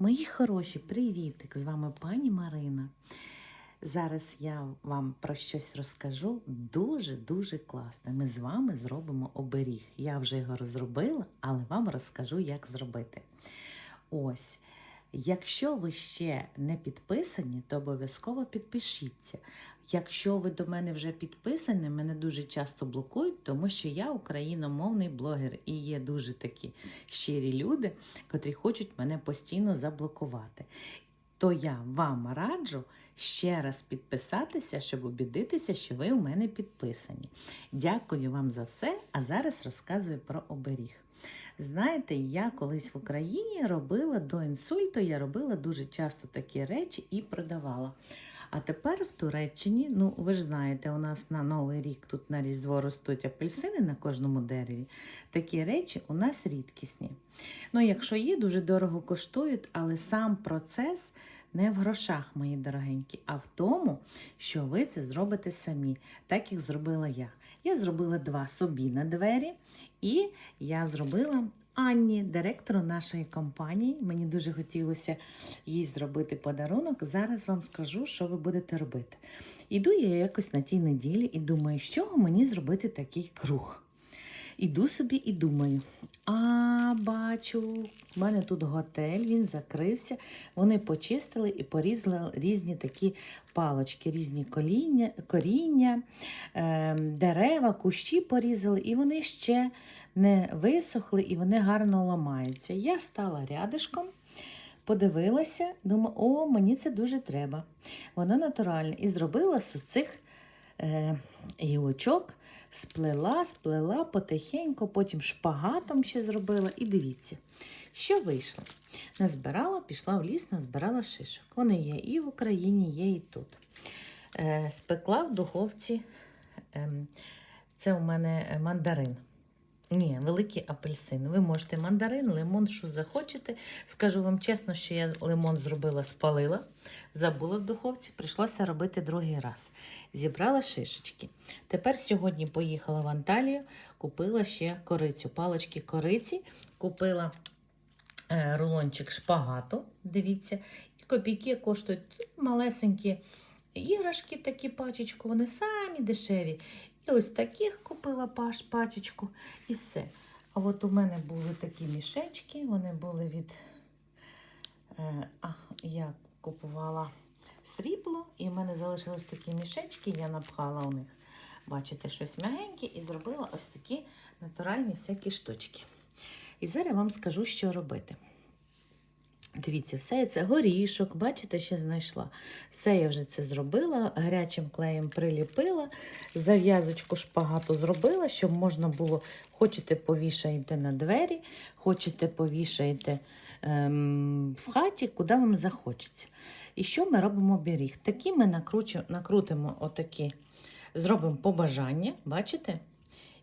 Мої хороші, привітик! З вами пані Марина. Зараз я вам про щось розкажу дуже-дуже класне. Ми з вами зробимо оберіг. Я вже його розробила, але вам розкажу, як зробити. Ось. Якщо ви ще не підписані, то обов'язково підпишіться. Якщо ви до мене вже підписані, мене дуже часто блокують, тому що я україномовний блогер і є дуже такі щирі люди, котрі хочуть мене постійно заблокувати. То я вам раджу ще раз підписатися, щоб убідитися, що ви у мене підписані. Дякую вам за все, а зараз розказую про оберіг. Знаєте, я колись в Україні робила до інсульту, я робила дуже часто такі речі і продавала. А тепер в Туреччині, ну ви ж знаєте, у нас на Новий рік тут на Різдво ростуть апельсини на кожному дереві. Такі речі у нас рідкісні. Ну, якщо є, дуже дорого коштують, але сам процес не в грошах, мої дорогенькі, а в тому, що ви це зробите самі, так як зробила я. Я зробила два собі на двері, і я зробила Анні, директору нашої компанії. Мені дуже хотілося їй зробити подарунок. Зараз вам скажу, що ви будете робити. Іду я якось на тій неділі і думаю, з чого мені зробити такий круг. Іду собі і думаю, а бачу, в мене тут готель, він закрився. Вони почистили і порізали різні такі палочки, різні коління, коріння, е, дерева, кущі порізали, і вони ще не висохли і вони гарно ламаються. Я стала рядишком. Подивилася, думаю, о, мені це дуже треба. Воно натуральне. І зробила з цих гілочок, сплела, сплела потихеньку, потім шпагатом ще зробила. І дивіться, що вийшло. Назбирала, пішла в ліс, назбирала шишок. Вони є і в Україні, є і тут. Е, спекла в духовці. Е, це у мене мандарин. Ні, великий апельсин. Ви можете мандарин, лимон, що захочете. Скажу вам чесно, що я лимон зробила, спалила, забула в духовці, прийшлося робити другий раз. Зібрала шишечки. Тепер сьогодні поїхала в Анталію, купила ще корицю, палочки кориці, купила е, рулончик шпагату, дивіться, і копійки коштують малесенькі іграшки, такі пачечку, вони самі дешеві. І ось таких купила паш, пачечку і все. А от у мене були такі мішечки, вони були від. Е, а, я купувала срібло, і в мене залишились такі мішечки, я напхала у них, бачите, щось м'ягеньке, і зробила ось такі натуральні всякі штучки. І зараз я вам скажу, що робити. Дивіться, все це горішок, бачите, ще знайшла. Все я вже це зробила, гарячим клеєм приліпила, зав'язочку шпагату зробила, щоб можна було, хочете повішаєте на двері, хочете повішаєте ем, в хаті, куди вам захочеться. І що ми робимо оберіг? Такі ми накручу, накрутимо отакі, зробимо побажання, бачите?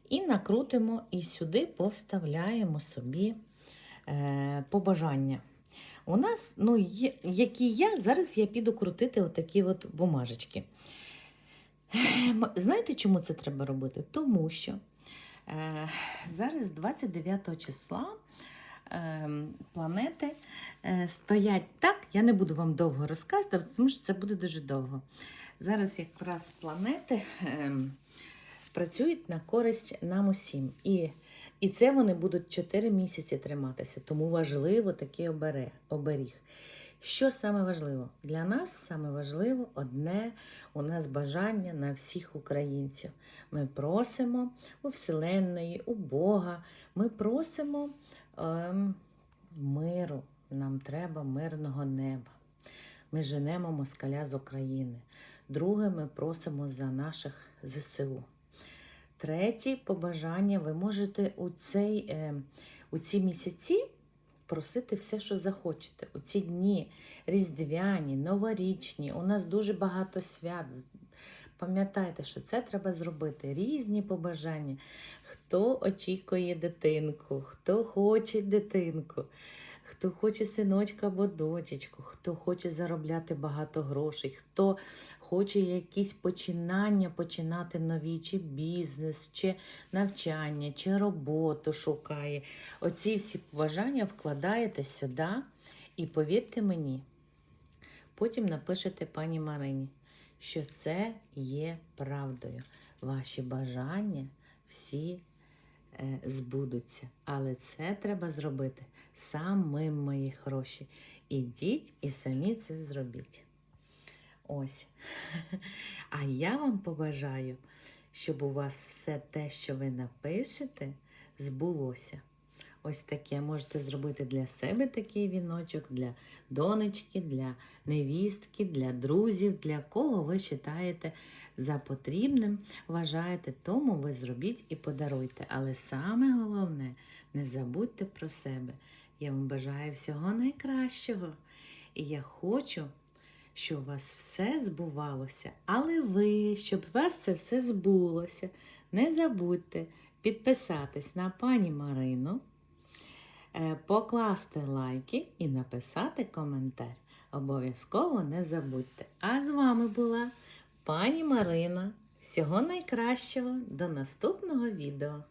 І накрутимо і сюди повставляємо собі е, побажання. У нас, ну, є, які я, зараз я піду крутити отакі от бумажечки. Ем, Знаєте, чому це треба робити? Тому що е, зараз 29 числа е, планети е, стоять так, я не буду вам довго розказувати, тому що це буде дуже довго. Зараз якраз планети е, працюють на користь нам усім. І і це вони будуть 4 місяці триматися, тому важливо такий оберіг. Що саме важливо? Для нас саме важливо одне у нас бажання на всіх українців. Ми просимо у Вселенної, у Бога, ми просимо ем, миру. Нам треба мирного неба. Ми женемо москаля з України. Друге, ми просимо за наших ЗСУ. Третє побажання, ви можете у, цей, е, у ці місяці просити все, що захочете. У ці дні різдвяні, новорічні, у нас дуже багато свят. Пам'ятайте, що це треба зробити. Різні побажання. Хто очікує дитинку, хто хоче дитинку, хто хоче синочка або дочечку, хто хоче заробляти багато грошей, хто хоче якісь починання починати нові, чи бізнес, чи навчання, чи роботу шукає. Оці всі побажання вкладаєте сюди. І повірте мені, потім напишете пані Марині, що це є правдою. Ваші бажання всі збудуться. Але це треба зробити самим мої гроші. Ідіть і самі це зробіть. Ось. А я вам побажаю, щоб у вас все те, що ви напишете, збулося. Ось таке можете зробити для себе такий віночок, для донечки, для невістки, для друзів, для кого ви вважаєте за потрібним, вважаєте, тому ви зробіть і подаруйте. Але саме головне, не забудьте про себе. Я вам бажаю всього найкращого. І я хочу, щоб у вас все збувалося. Але ви, щоб у вас це все збулося, не забудьте підписатись на пані Марину, покласти лайки і написати коментар. Обов'язково не забудьте. А з вами була пані Марина. Всього найкращого. До наступного відео.